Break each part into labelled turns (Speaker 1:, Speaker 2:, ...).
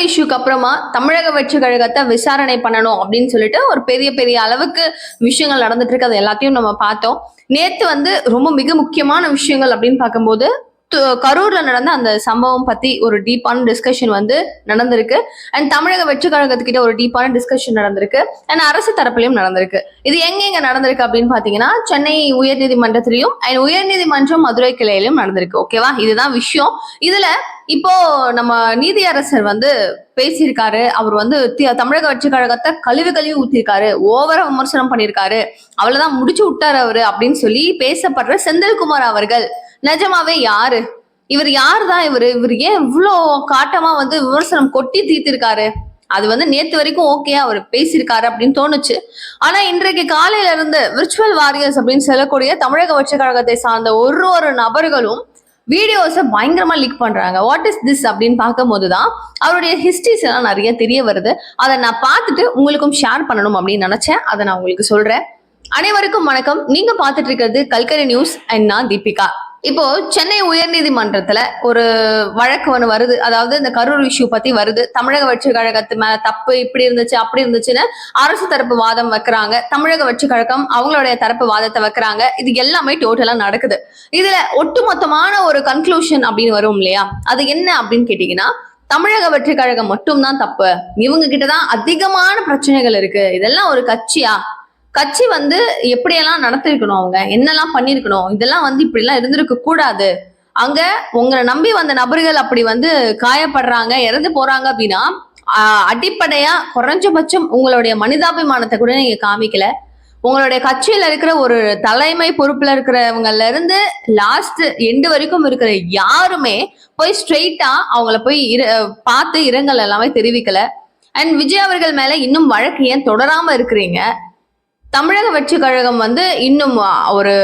Speaker 1: கரூர் இஷ்யூக்கு அப்புறமா தமிழக வெற்றி கழகத்தை விசாரணை பண்ணணும் அப்படின்னு சொல்லிட்டு ஒரு பெரிய பெரிய அளவுக்கு விஷயங்கள் நடந்துட்டு இருக்கு அது எல்லாத்தையும் நம்ம பார்த்தோம். நேத்து வந்து ரொம்ப மிக முக்கியமான விஷயங்கள் அப்படின்னு பார்க்கும்போது கரூர்ல நடந்த அந்த சம்பவம் பத்தி ஒரு டீப்பான டிஸ்கஷன் வந்து நடந்திருக்கு. அண்ட் தமிழக வெற்றி கழகத்துக்கிட்ட ஒரு டீப்பான டிஸ்கஷன் நடந்திருக்கு. அண்ட் அரசு தரப்புலயும் நடந்திருக்கு. இது எங்க எங்க நடந்திருக்கு அப்படின்னு பாத்தீங்கன்னா சென்னை உயர்நீதிமன்றத்திலையும் அண்ட் உயர்நீதிமன்றம் மதுரை கிளையிலும் நடந்திருக்கு. ஓகேவா இதுதான் விஷயம். இதுல இப்போ நம்ம நீதியரசர் வந்து பேசியிருக்காரு. அவர் வந்து தமிழக வெற்றி கழகத்தை கழுவி கழுவி ஊத்திருக்காரு ஓவர விமர்சனம் பண்ணியிருக்காரு. அவ்வளவுதான் முடிச்சு விட்டாரு அவரு அப்படின்னு சொல்லி பேசப்படுற செந்தில்குமார் அவர்கள். நிஜமாவே யாரு? இவர் யார் தான் இவர்? இவர் ஏன் இவ்வளோ காட்டமா வந்து விமர்சனம் கொட்டி தீர்த்திருக்காரு? அது வந்து நேத்து வரைக்கும் ஓகே அவர் பேசியிருக்காரு அப்படின்னு தோணுச்சு. ஆனா இன்றைக்கு காலையில இருந்து விர்ச்சுவல் வாரியர்ஸ் அப்படின்னு சொல்லக்கூடிய தமிழக வெற்றி கழகத்தை சார்ந்த ஒரு ஒரு நபர்களும் வீடியோஸை பயங்கரமா லீக் பண்றாங்க. வாட் இஸ் திஸ் அப்படின்னு பார்க்கும்போது தான் அவருடைய ஹிஸ்டரிஸ் எல்லாம் நிறைய தெரிய வருது. அதை நான் பார்த்துட்டு உங்களுக்கும் ஷேர் பண்ணணும் அப்படின்னு நினைச்சேன். அதை நான் உங்களுக்கு சொல்றேன். அனைவருக்கும் வணக்கம். நீங்க பார்த்துட்டு இருக்கிறது கல்கரி நியூஸ் அண்ட் நான் தீபிகா. இப்போ சென்னை உயர்நீதிமன்றத்துல ஒரு வழக்கு ஒன்று வருது. அதாவது இந்த கரூர் இஷ்யூ பத்தி வருது. தமிழக வெற்றி கழகத்து மேல தப்பு இப்படி இருந்துச்சு அப்படி இருந்துச்சுன்னு அரசு தரப்பு வாதம் வைக்கிறாங்க. தமிழக வெற்றி கழகம் அவங்களுடைய தரப்பு வாதத்தை வைக்கிறாங்க. இது எல்லாமே டோட்டலா நடக்குது. இதுல ஒட்டுமொத்தமான ஒரு கன்க்ளூஷன் அப்படின்னு வரும் இல்லையா? அது என்ன அப்படின்னு கேட்டீங்கன்னா தமிழக வெற்றி கழகம் மட்டும்தான் தப்பு. இவங்க கிட்டதான் அதிகமான பிரச்சனைகள் இருக்கு. இதெல்லாம் ஒரு கட்சியா? கட்சி வந்து எப்படியெல்லாம் நடத்திருக்கணும் அவங்க? என்னெல்லாம் பண்ணிருக்கணும்? இதெல்லாம் வந்து இப்படிலாம் இருந்திருக்க கூடாது. அங்க உங்களை நம்பி வந்த நபர்கள் அப்படி வந்து காயப்படுறாங்க இறந்து போறாங்க அப்படின்னா அடிப்படையா குறைஞ்சபட்சம் உங்களுடைய மனிதாபிமானத்தை கூட நீங்க காமிக்கல. உங்களுடைய கட்சியில இருக்கிற ஒரு தலைமை பொறுப்புல இருக்கிறவங்கல இருந்து லாஸ்ட் எண்டு வரைக்கும் இருக்கிற யாருமே போய் ஸ்ட்ரெயிட்டா அவங்கள போய் இர- பார்த்து இரங்கல் எல்லாமே தெரிவிக்கல. அண்ட் விஜய் அவர்கள் மேல இன்னும் வழக்கு ஏன் தொடராம இருக்கிறீங்க? தமிழக வெற்றி கழகம் வந்து இன்னும் ஒரு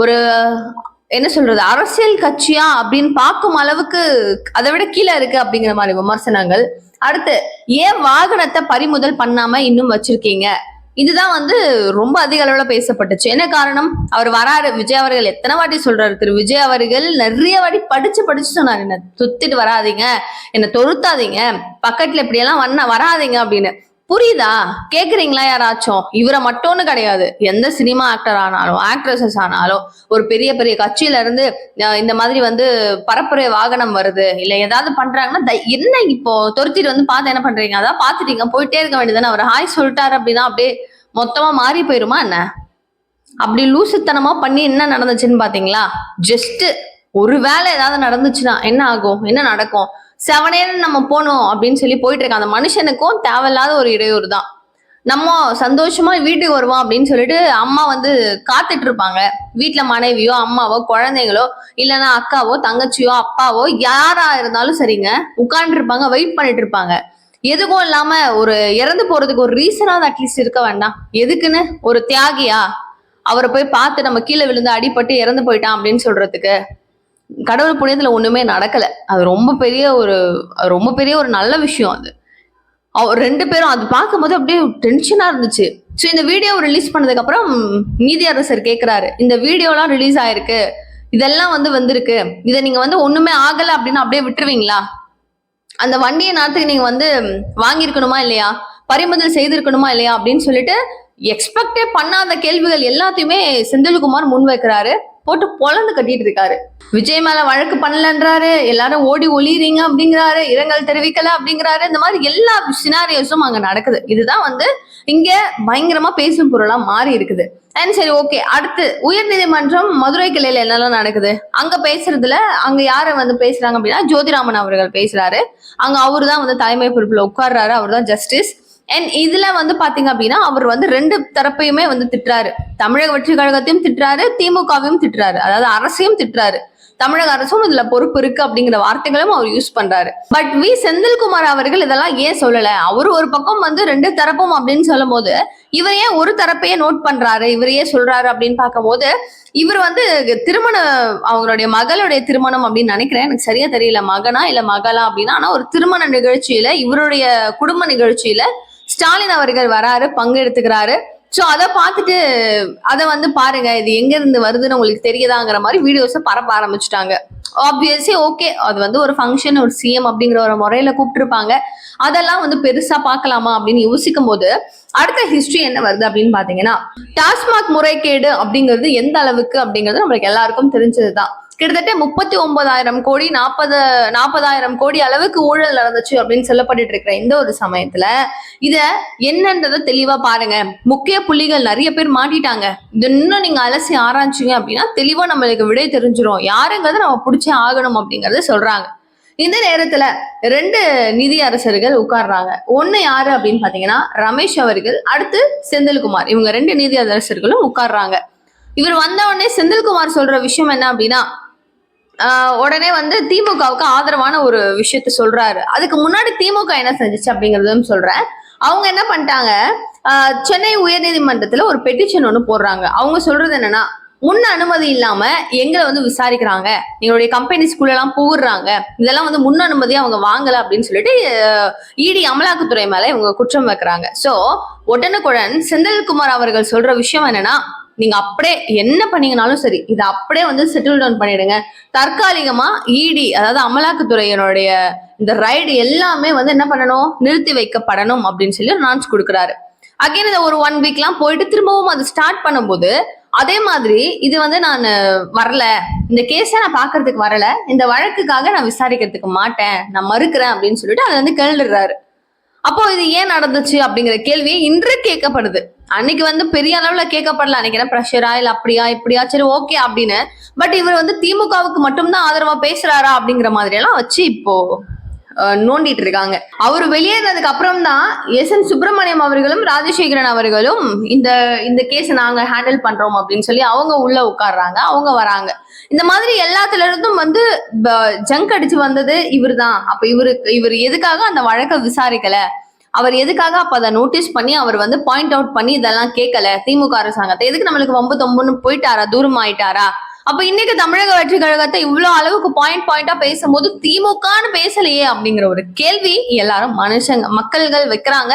Speaker 1: ஒரு என்ன சொல்றது அரசியல் கட்சியா அப்படின்னு பார்க்கும் அளவுக்கு அதை விட கீழே இருக்கு அப்படிங்கிற மாதிரி விமர்சனங்கள். அடுத்து ஏன் வாகனத்தை பறிமுதல் பண்ணாம இன்னும் வச்சிருக்கீங்க? இதுதான் வந்து ரொம்ப அதிக அளவுல பேசப்பட்டுச்சு. என்ன காரணம்? அவர் வராரு விஜய் அவர்கள் எத்தனை வாட்டி சொல்றாரு? திரு விஜய் அவர்கள் நிறைய வாட்டி படிச்சு படிச்சு சொன்னார் என்ன துத்திட்டு வராதீங்க என்ன தொருத்தாதீங்க பக்கத்துல இப்படியெல்லாம் வண்ண வராதீங்க அப்படின்னு. புரியுதா? கேக்குறீங்களா யாராச்சும்? இவரை மட்டும்னு கிடையாது. எந்த சினிமா ஆக்டர் ஆனாலும் ஆக்ட்ரஸஸ் ஆனாலும் ஒரு பெரிய பெரிய கட்சியில இருந்து இந்த மாதிரி வந்து பரப்புரை வாகனம் வருது இல்ல ஏதாவது பண்றாங்கன்னா என்ன இப்போ துரத்திட்டு வந்து பார்த்து என்ன பண்றீங்க? அதான் பாத்துட்டீங்க போயிட்டே இருக்க வேண்டியதானே அவர் ஹாய் சொல்லிட்டாரு அப்படின்னா அப்படியே மொத்தமா மாறி போயிருமா என்ன? அப்படி லூசுத்தனமா பண்ணி என்ன நடந்துச்சுன்னு பாத்தீங்களா ஜஸ்ட் ஒருவேளை ஏதாவது நடந்துச்சுன்னா என்ன ஆகும்? என்ன நடக்கும்? செவனேன்னு நம்ம போனோம் அப்படின்னு சொல்லி போயிட்டு இருக்க அந்த மனுஷனுக்கும் தேவையில்லாத ஒரு இடையூறு தான். நம்ம சந்தோஷமா வீட்டுக்கு வருவோம் அப்படின்னு சொல்லிட்டு அம்மா வந்து காத்துட்டு இருப்பாங்க. வீட்டுல மனைவியோ அம்மாவோ குழந்தைங்களோ இல்லைன்னா அக்காவோ தங்கச்சியோ அப்பாவோ யாரா இருந்தாலும் சரிங்க உட்கார்ந்து இருப்பாங்க வெயிட் பண்ணிட்டு இருப்பாங்க. எதுக்கும் இல்லாம ஒரு இறந்து போறதுக்கு ஒரு ரீசனாவது அட்லீஸ்ட் இருக்க வேண்டாம். எதுக்குன்னு? ஒரு தியாகியா? அவரை போய் பார்த்து நம்ம கீழே விழுந்து அடிபட்டு இறந்து போயிட்டான் அப்படின்னு சொல்றதுக்கு. கடவுள் புண்ணியத்தில் ஒன்றுமே நடக்கலை. அது ரொம்ப பெரிய ஒரு ரொம்ப பெரிய ஒரு நல்ல விஷயம் அது. ரெண்டு பேரும் அது பார்க்கும்போது அப்படியே டென்ஷனாக இருந்துச்சு. ஸோ இந்த வீடியோ ரிலீஸ் பண்ணதுக்கப்புறம் நீதியரசர் கேட்குறாரு இந்த வீடியோலாம் ரிலீஸ் ஆயிருக்கு. இதெல்லாம் வந்து வந்திருக்கு. இதை நீங்கள் வந்து ஒன்றுமே ஆகலை அப்படின்னு அப்படியே விட்டுருவீங்களா? அந்த வண்டியை நேரத்துக்கு நீங்கள் வந்து வாங்கியிருக்கணுமா இல்லையா? பறிமுதல் செய்திருக்கணுமா இல்லையா? அப்படின்னு சொல்லிட்டு எக்ஸ்பெக்டே பண்ணாத கேள்விகள் எல்லாத்தையுமே செந்தில்குமார் முன் வைக்கிறாரு. போட்டு பொழந்து கட்டிட்டு இருக்காரு. விஜய் மேல வழக்கு பண்ணலன்றாரு எல்லாரும் ஓடி ஒளிறீங்க அப்படிங்கிறாரு இரங்கல் தெரிவிக்கல அப்படிங்கிறாரு இந்த மாதிரி எல்லா சினாரியோஸும் அங்க நடக்குது. இதுதான் வந்து இங்க பயங்கரமா பேசும் பொருளா மாறி இருக்குது. அண்ட் சரி ஓகே அடுத்து உயர்நீதிமன்றம் மதுரை கிளையில என்னெல்லாம் நடக்குது? அங்க பேசுறதுல அங்க யாரு வந்து பேசுறாங்க அப்படின்னா ஜோதிராமன் அவர்கள் பேசுறாரு. அங்க அவரு தான் வந்து தலைமை பொறுப்புல உட்கார்றாரு. அவர் தான் ஜஸ்டிஸ் அண்ட் இதுல வந்து பாத்தீங்க அப்படின்னா அவர் வந்து ரெண்டு தரப்பையுமே வந்து திட்டுறாரு. தமிழக வெற்றி கழகத்தையும் திட்டுறாரு திமுகவையும் திட்டுறாரு. அதாவது அரசையும் திட்டுறாரு. தமிழக அரசும் இதுல பொறுப்பு இருக்கு அப்படிங்கிற வார்த்தைகளும் அவர் யூஸ் பண்றாரு. பட் வி செந்தில்குமார் அவர்கள் இதெல்லாம் ஏன் சொல்லல? அவரு ஒரு பக்கம் வந்து ரெண்டு தரப்பும் அப்படின்னு சொல்லும் போது இவர் ஏன் ஒரு தரப்பையே நோட் பண்றாரு? இவர் ஏன் சொல்றாரு அப்படின்னு பார்க்கும்போது இவர் வந்து திருமண அவங்களுடைய மகளுடைய திருமணம் அப்படின்னு நினைக்கிறேன். எனக்கு சரியா தெரியல மகனா இல்ல மகளா அப்படின்னா ஆனா ஒரு திருமண நிகழ்ச்சியில இவருடைய குடும்ப நிகழ்ச்சியில ஸ்டாலின் அவர்கள் வராரு பங்கெடுத்துக்கிறாரு. ஸோ அதை பார்த்துட்டு அதை வந்து பாருங்க இது எங்க இருந்து வருதுன்னு உங்களுக்கு தெரியுதாங்கிற மாதிரி வீடியோஸை பரப்ப ஆரம்பிச்சுட்டாங்க. ஆப்வியஸ்லி ஓகே அது வந்து ஒரு ஃபங்க்ஷன் ஒரு சிஎம் அப்படிங்கிற ஒரு முறையில கூப்பிட்டுருப்பாங்க. அதெல்லாம் வந்து பெருசா பார்க்கலாமா அப்படின்னு யோசிக்கும் போது அடுத்த ஹிஸ்டரி என்ன வருது அப்படின்னு பாத்தீங்கன்னா டாஸ்மாக் முறைகேடு அப்படிங்கிறது எந்த அளவுக்கு அப்படிங்கிறது நம்மளுக்கு எல்லாருக்கும் தெரிஞ்சதுதான். கிட்டத்தட்ட முப்பத்தி ஒன்பதாயிரம் கோடி நாற்பது நாற்பதாயிரம் கோடி அளவுக்கு ஊழல் நடந்துச்சு அப்படின்னு சொல்லப்பட்டு இருக்கிற இந்த ஒரு சமயத்துல இத என்னன்றதை தெளிவா பாருங்க. முக்கிய புள்ளிகள் நிறைய பேர் மாட்டிட்டாங்க. இது இன்னும் நீங்க அலசி ஆராய்ச்சிங்க அப்படின்னா தெளிவா நம்மளுக்கு விடை தெரிஞ்சிடும் யாருங்கிறத நம்ம பிடிச்சே ஆகணும் அப்படிங்கறத சொல்றாங்க. இந்த நேரத்துல ரெண்டு நிதி அரசர்கள் உட்கார்றாங்க. ஒண்ணு யாரு அப்படின்னு பாத்தீங்கன்னா ரமேஷ் அவர்கள் அடுத்து செந்தில்குமார். இவங்க ரெண்டு நிதி அரசர்களும் உட்கார்றாங்க. இவர் வந்த உடனே செந்தில்குமார் சொல்ற விஷயம் என்ன அப்படின்னா உடனே வந்து திமுகவுக்கு ஆதரவான ஒரு விஷயத்த சொல்றாரு. அதுக்கு முன்னாடி திமுக என்ன செஞ்சுச்சு அப்படிங்கறதும் சொல்றேன். அவங்க என்ன பண்ணிட்டாங்க? சென்னை உயர்நீதிமன்றத்துல ஒரு பெட்டிஷன் ஒன்று போடுறாங்க. அவங்க சொல்றது என்னன்னா முன் அனுமதி இல்லாம எங்களை வந்து விசாரிக்கிறாங்க. எங்களுடைய கம்பெனிஸ்குள்ள எல்லாம் போடுறாங்க இதெல்லாம் வந்து முன் அனுமதி அவங்க வாங்கல அப்படின்னு சொல்லிட்டு இடி அமலாக்கத்துறை மேல இவங்க குற்றம் வைக்கிறாங்க. சோ உடனுக்குடன் செந்தில்குமார் அவர்கள் சொல்ற விஷயம் என்னன்னா நீங்க அப்படியே என்ன பண்ணீங்கனாலும் சரி இதை அப்படியே வந்து செட்டில் டவுன் பண்ணிடுங்க. தற்காலிகமா இடி அதாவது அமலாக்கத்துறையினுடைய இந்த ரைடு எல்லாமே வந்து என்ன பண்ணணும்? நிறுத்தி வைக்கப்படணும் அப்படின்னு சொல்லி நான்ஸ் கொடுக்குறாரு. அகைன் இந்த ஒரு ஒன் வீக்லாம் போயிட்டு திரும்பவும் அது ஸ்டார்ட் பண்ணும்போது அதே மாதிரி இது வந்து நான் வரல. இந்த கேஸை நான் பார்க்கறதுக்கு வரல. இந்த வழக்குக்காக நான் விசாரிக்கிறதுக்கு மாட்டேன். நான் மறுக்கிறேன் அப்படின்னு சொல்லிட்டு அதை வந்து கேள்டுறாரு அப்போ இது ஏன் நடந்துச்சு அப்படிங்கிற கேள்வி இன்று கேட்கப்படுது. அன்னைக்கு வந்து பெரிய அளவுல கேட்கப்படல. அன்னைக்கு என்ன ப்ரெஷரா இல்ல அப்படியா இப்படியா சரி ஓகே அப்படின்னு. பட் இவர் வந்து திமுகவுக்கு மட்டும்தான் ஆதரவா பேசுறாரா அப்படிங்கிற மாதிரி எல்லாம் வச்சு இப்போ நோண்டிட்டு இருக்காங்க. அவர் வெளியேறதுக்கு அப்புறம் தான் எஸ் என் சுப்பிரமணியம் அவர்களும் ராஜசேகரன் அவர்களும் இந்த இந்த கேஸ் நாங்க ஹேண்டில் பண்றோம் அப்படின்னு சொல்லி அவங்க உள்ள உட்கார்றாங்க. அவங்க வராங்க. இந்த மாதிரி எல்லாத்துல இருந்தும் வந்து ஜங்க் அடிச்சு வந்தது இவர் தான் அப்ப இவருக்கு இவர் எதுக்காக அந்த வழக்கை விசாரிக்கல? அவர் எதுக்காக அப்ப அதை நோட்டீஸ் பண்ணி அவர் வந்து பாயிண்ட் அவுட் பண்ணி இதெல்லாம் கேட்கல? திமுக அரசாங்கத்தை. எதுக்கு நம்மளுக்கு வம்பு தொம்புன்னு போயிட்டாரா? தூரம் ஆயிட்டாரா அப்ப இன்னைக்கு தமிழக வெற்றி கழகத்தை இவ்வளவு அளவுக்கு பாயிண்ட் பாயிண்டா பேசும்போது திமுகன்னு பேசலையே அப்படிங்கிற ஒரு கேள்வி எல்லாரும் மனுஷங்க மக்கள்கள் வைக்கிறாங்க.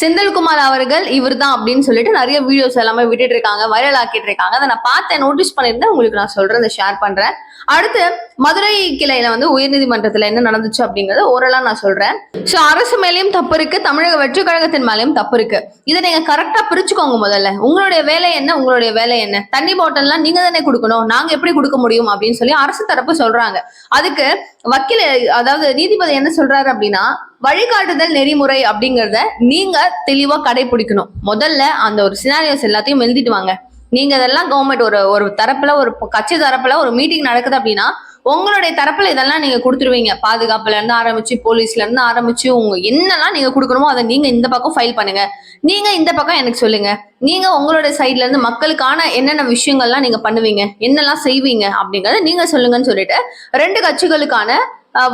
Speaker 1: செந்தில்குமார் அவர்கள் இவர் தான் அப்படின்னு சொல்லிட்டு நிறைய வீடியோஸ் எல்லாமே விட்டுட்டு இருக்காங்க வைரல் ஆக்கிட்டு இருக்காங்க. அதை நான் பார்த்தேன் நோட்டீஸ் பண்ணியிருந்தேன். உங்களுக்கு நான் சொல்றேன் அதை ஷேர் பண்றேன். அடுத்து மதுரை கிளையில வந்து உயர்நீதிமன்றத்துல என்ன நடந்துச்சு அப்படிங்கறத ஓரளவு நான் சொல்றேன். சோ அரசு மேலேயும் தப்பு இருக்கு தமிழக வெற்றி கழகத்தின் மேலேயும் தப்பு இருக்கு. இதை நீங்க கரெக்டா பிரிச்சுக்கோங்க முதல்ல. உங்களுடைய வேலை என்ன உங்களுடைய வேலை என்ன? தண்ணி பாட்டில்லாம் நீங்க தானே கொடுக்கணும் நாங்க எப்படி கொடுக்க முடியும் அப்படின்னு சொல்லி அரசு தரப்பு சொல்றாங்க. அதுக்கு வக்கீல் அதாவது நீதிபதி என்ன சொல்றாரு அப்படின்னா வழிகாட்டுதல் நெறிமுறை அப்படிங்கறத நீங்க தெளிவா கடைபிடிக்கணும். முதல்ல அந்த ஒரு சினாரியோஸ் எல்லாத்தையும் எழுதிட்டு வாங்க. நீங்க இதெல்லாம் கவர்மெண்ட் ஒரு ஒரு தரப்புல ஒரு கட்சி தரப்புல ஒரு மீட்டிங் நடக்குது அப்படின்னா உங்களுடைய தரப்புல இதெல்லாம் நீங்க கொடுத்துருவீங்க. பாதுகாப்புல இருந்து ஆரம்பிச்சு போலீஸ்ல இருந்து ஆரம்பிச்சு உங்க என்னெல்லாம் நீங்க கொடுக்கணுமோ அதை நீங்க இந்த பக்கம் ஃபைல் பண்ணுங்க. நீங்க இந்த பக்கம் எனக்கு சொல்லுங்க. நீங்க உங்களோட சைட்ல இருந்து மக்களுக்கான என்னென்ன விஷயங்கள்லாம் நீங்க பண்ணுவீங்க என்னெல்லாம் செய்வீங்க அப்படிங்கறத நீங்க சொல்லுங்கன்னு சொல்லிட்டு ரெண்டு கட்சிகளுக்கான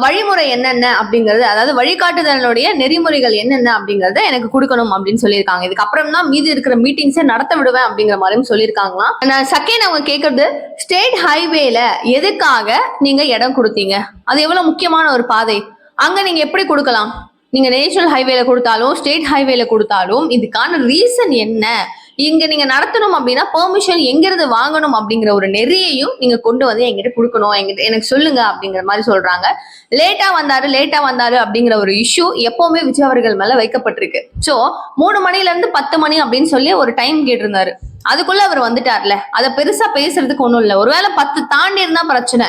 Speaker 1: வழிமுறை என்னென்ன அப்படிங்கறது அதாவது வழிகாட்டுதலுடைய நெறிமுறைகள் என்னென்ன அப்படிங்கறத எனக்கு கொடுக்கணும் அப்படின்னு சொல்லியிருக்காங்க. இதுக்கப்புறம் தான் மீதி இருக்கிற மீட்டிங்ஸை நடத்த விடுவேன் அப்படிங்கிற மாதிரியும் சொல்லியிருக்காங்களாம். நான் செகண்ட் அவங்க கேட்கறது ஸ்டேட் ஹைவேல எதுக்காக நீங்க இடம் கொடுத்தீங்க? அது எவ்வளவு முக்கியமான ஒரு பாதை? அங்க நீங்க எப்படி கொடுக்கலாம்? நீங்க நேஷனல் ஹைவேல கொடுத்தாலும் ஸ்டேட் ஹைவேல கொடுத்தாலும் இதுக்கான ரீசன் என்ன? இங்க நீங்க நடத்தணும் அப்படின்னா பெர்மிஷன் எங்கிருந்து வாங்கணும் அப்படிங்கிற ஒரு நெறியையும் நீங்க கொண்டு வந்து எங்கிட்ட கொடுக்கணும். எங்கிட்ட எனக்கு சொல்லுங்க அப்படிங்கிற மாதிரி சொல்றாங்க. லேட்டா வந்தாரு லேட்டா வந்தாரு அப்படிங்கிற ஒரு இஷ்யூ எப்பவுமே விஜய் அவர்கள் மேல வைக்கப்பட்டிருக்கு. சோ மூணு மணில இருந்து பத்து மணி அப்படின்னு சொல்லி ஒரு டைம் கேட்டிருந்தாரு. அதுக்குள்ள அவர் வந்துட்டார்ல. அதை பெருசா பேசுறதுக்கு ஒண்ணும் இல்ல. ஒருவேளை பத்து தாண்டி இருந்தா பிரச்சனை.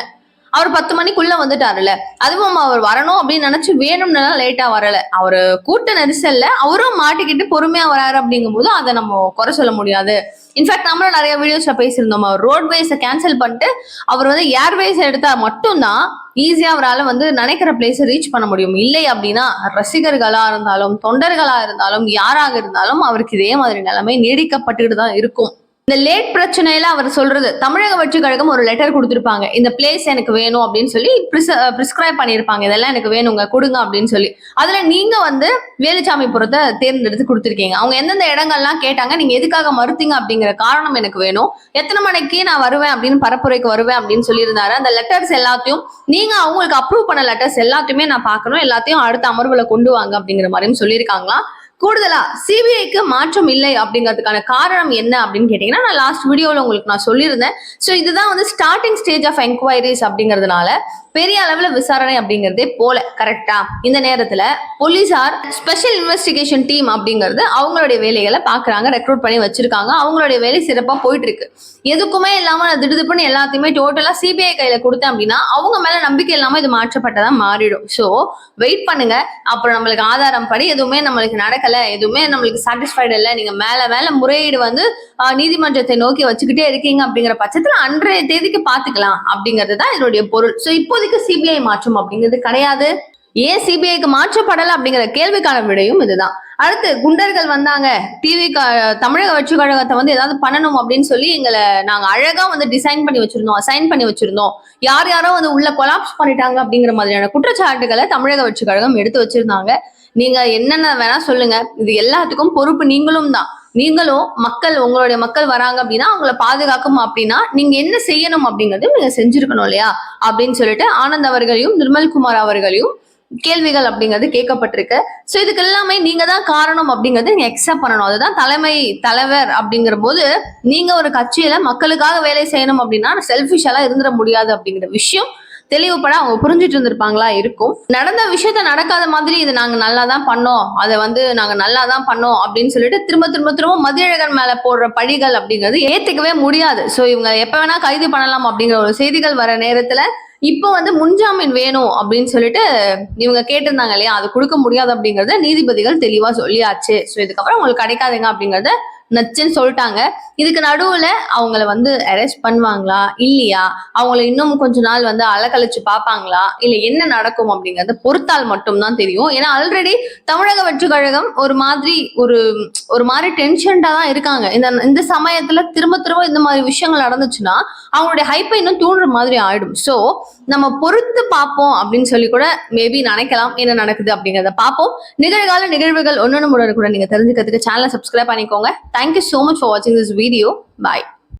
Speaker 1: அவர் பத்து மணிக்குள்ள வந்துட்டாருல அதுவும் அவர் வரணும் அப்படின்னு நினைச்சு வேணும்னா லேட்டா வரல. அவர் கூட்ட நெரிசல்ல அவரும் மாட்டிக்கிட்டு பொறுமையா வராரு அப்படிங்கும்போது அதை நம்ம குறை சொல்ல முடியாது. இன்ஃபேக்ட் நம்மளும் நிறைய வீடியோஸ்ல பேசியிருந்தோம். அவர் ரோட்வேஸை கேன்சல் பண்ணிட்டு அவர் வந்து ஏர்வேஸ் எடுத்தா மட்டும்தான் ஈஸியா அவரால் வந்து நினைக்கிற பிளேஸ் ரீச் பண்ண முடியும். இல்லை அப்படின்னா ரசிகர்களா இருந்தாலும் தொண்டர்களா இருந்தாலும் யாராக இருந்தாலும் அவருக்கு இதே மாதிரி நிலைமை நீடிக்கப்பட்டுக்கிட்டு தான் இருக்கும். இந்த லேட் பிரச்சனையில அவர் சொல்றது தமிழக வெற்றி கழகம் ஒரு லெட்டர் கொடுத்துருப்பாங்க. இந்த பிளேஸ் எனக்கு வேணும் அப்படின்னு சொல்லி பிரிஸ்கிரைப் பண்ணியிருப்பாங்க. இதெல்லாம் எனக்கு வேணுங்க கொடுங்க அப்படின்னு சொல்லி. அதுல நீங்க வந்து வேலுச்சாமிபுரத்தை தேர்ந்தெடுத்து கொடுத்துருக்கீங்க. அவங்க எந்தெந்த இடங்கள்லாம் கேட்டாங்க நீங்க எதுக்காக மறுத்தீங்க? அப்படிங்கிற காரணம் எனக்கு வேணும். எத்தனை மணிக்கு நான் வருவேன் அப்படின்னு பரப்புரைக்கு வருவேன் அப்படின்னு சொல்லியிருந்தாரு. அந்த லெட்டர்ஸ் எல்லாத்தையும் நீங்க அவங்களுக்கு அப்ரூவ் பண்ண லெட்டர்ஸ் எல்லாத்தையுமே நான் பார்க்கணும். எல்லாத்தையும் அடுத்த அமர்வுல கொண்டு வாங்க அப்படிங்கிற மாதிரியும் சொல்லியிருக்காங்களா கூடுதலா சிபிஐக்கு மாற்றம் இல்லை அப்படிங்கிறதுக்கான காரணம் என்ன அப்படின்னு கேட்டீங்கன்னா நான் லாஸ்ட் வீடியோல உங்களுக்கு நான் சொல்லியிருந்தேன். ஸோ இதுதான் வந்து ஸ்டார்டிங் ஸ்டேஜ் ஆஃப் என்கொயரிஸ் அப்படிங்கிறதுனால பெரிய அளவுல விசாரணை அப்படிங்கறதே போல கரெக்டா இந்த நேரத்துல போலீசார் ஸ்பெஷல் இன்வெஸ்டிகேஷன் டீம் அப்படிங்கிறது அவங்களுடைய வேலைகளை பாக்குறாங்க ரெக்ரூட் பண்ணி வச்சிருக்காங்க. அவங்களுடைய வேலை சிறப்பா போயிட்டு இருக்கு எதுக்குமே இல்லாம நான் திடுதுப்புன்னு எல்லாத்தையுமே டோட்டலா சிபிஐ கையில கொடுத்தேன் அப்படின்னா அவங்க மேல நம்பிக்கை இல்லாம இது மாற்றப்பட்டதா மாறிடும். ஸோ வெயிட் பண்ணுங்க. அப்புறம் நம்மளுக்கு ஆதாரம் படி எதுவுமே நம்மளுக்கு நடக்கல எதுவுமே நம்மளுக்கு சாட்டிஸ்ஃபைடு இல்லை. நீங்க மேல மேல முறையீடு வந்து நீதிமன்றத்தை நோக்கி வச்சுக்கிட்டே இருக்கீங்க அப்படிங்கிற பட்சத்துல அன்றைய தேதிக்கு பாத்துக்கலாம் அப்படிங்கிறது தான் இதனுடைய பொருள். ஸோ எதுக்கு சிபிஐ மாற்றம் அப்படிங்கிறது கிடையாது. ஏன் சிபிஐக்கு மாற்றப்படல அப்படிங்கிற கேள்விக்கான விடையும் இதுதான். அடுத்து குண்டர்கள் வந்தாங்க. டிவி தமிழக வெற்றி கழகத்தை வந்து ஏதாவது பண்ணணும் அப்படின்னு சொல்லி எங்களை நாங்க அழகா வந்து டிசைன் பண்ணி வச்சிருந்தோம் அசைன் பண்ணி வச்சிருந்தோம். யார் யாரோ வந்து உள்ள கொலாப்ஸ் பண்ணிட்டாங்க அப்படிங்கிற மாதிரியான குற்றச்சாட்டுகளை தமிழக வெற்றி கழகம் எடுத்து வச்சிருந்தாங்க. நீங்க என்னென்ன வேணா சொல்லுங்க. இது எல்லாத்துக்கும் பொறுப்பு நீங்களும் தான் நீங்களும் மக்கள் உங்களுடைய மக்கள் வராங்க அப்படின்னா அவங்கள பாதுகாக்கும் அப்படின்னா நீங்க என்ன செய்யணும் அப்படிங்கறதையும் நீங்க செஞ்சிருக்கணும் இல்லையா? அப்படின்னு சொல்லிட்டு ஆனந்த் அவர்களையும் நிர்மல்குமார் அவர்களையும் கேள்விகள் அப்படிங்கிறது கேட்கப்பட்டிருக்கு. ஸோ இதுக்கு எல்லாமே நீங்க தான் காரணம் அப்படிங்கறது நீங்க எக்ஸப்ட் பண்ணணும். அதுதான் தலைமை தலைவர் அப்படிங்கிற போது நீங்க ஒரு கட்சியில மக்களுக்காக வேலை செய்யணும் அப்படின்னா செல்ஃபிஷாலாம் இருந்துட முடியாது அப்படிங்கிற விஷயம் தெளிவுபட அவங்க புரிஞ்சுட்டு இருந்திருப்பாங்களா இருக்கும். நடந்த விஷயத்த நடக்காத மாதிரி இது நாங்க நல்லா தான் பண்ணோம். அதை வந்து நாங்க நல்லா தான் பண்ணோம் அப்படின்னு சொல்லிட்டு திரும்ப திரும்ப திரும்ப மதியழகன் மேல போடுற பழிகள் அப்படிங்கிறது ஏத்துக்கவே முடியாது. ஸோ இவங்க எப்ப வேணா கைது பண்ணலாம் அப்படிங்கிற ஒரு செய்திகள் வர நேரத்துல இப்போ வந்து முன்ஜாமீன் வேணும் அப்படின்னு சொல்லிட்டு இவங்க கேட்டிருந்தாங்க இல்லையா? அது கொடுக்க முடியாது அப்படிங்கறத நீதிபதிகள் தெளிவா சொல்லியாச்சு. ஸோ இதுக்கப்புறம் உங்களுக்கு கிடைக்காதுங்க அப்படிங்கறத நச்சுன்னு சொல்லிட்டாங்க. இதுக்கு நடுவுல அவங்கள வந்து அரெஸ்ட் பண்ணுவாங்களா? இல்லையா? அவங்கள இன்னும் கொஞ்ச நாள் வந்து அலக்கழிச்சு பார்ப்பாங்களா? இல்ல என்ன நடக்கும் அப்படிங்கறத பொறுத்தால் மட்டும்தான் தெரியும். ஏன்னா ஆல்ரெடி தமிழக வெற்றி கழகம் ஒரு மாதிரி ஒரு ஒரு மாதிரி டென்ஷன்டா தான் இருக்காங்க. இந்த இந்த சமயத்துல திரும்ப திரும்ப இந்த மாதிரி விஷயங்கள் நடந்துச்சுன்னா அவங்களுடைய ஹைப்பை இன்னும் தூண்டுற மாதிரி ஆயிடும். ஸோ நம்ம பொறுத்து பார்ப்போம் அப்படின்னு சொல்லி கூட மேபி நினைக்கலாம் என்ன நடக்குது அப்படிங்கிறத பார்ப்போம். நிகழ்கால நிகழ்வுகள் ஒன்னொன்று கூட நீங்க தெரிஞ்சுக்கிறதுக்கு சேனலை சப்ஸ்கிரைப் பண்ணிக்கோங்க. Thank you so much for வாட்சிங் திஸ் வீடியோ பாய்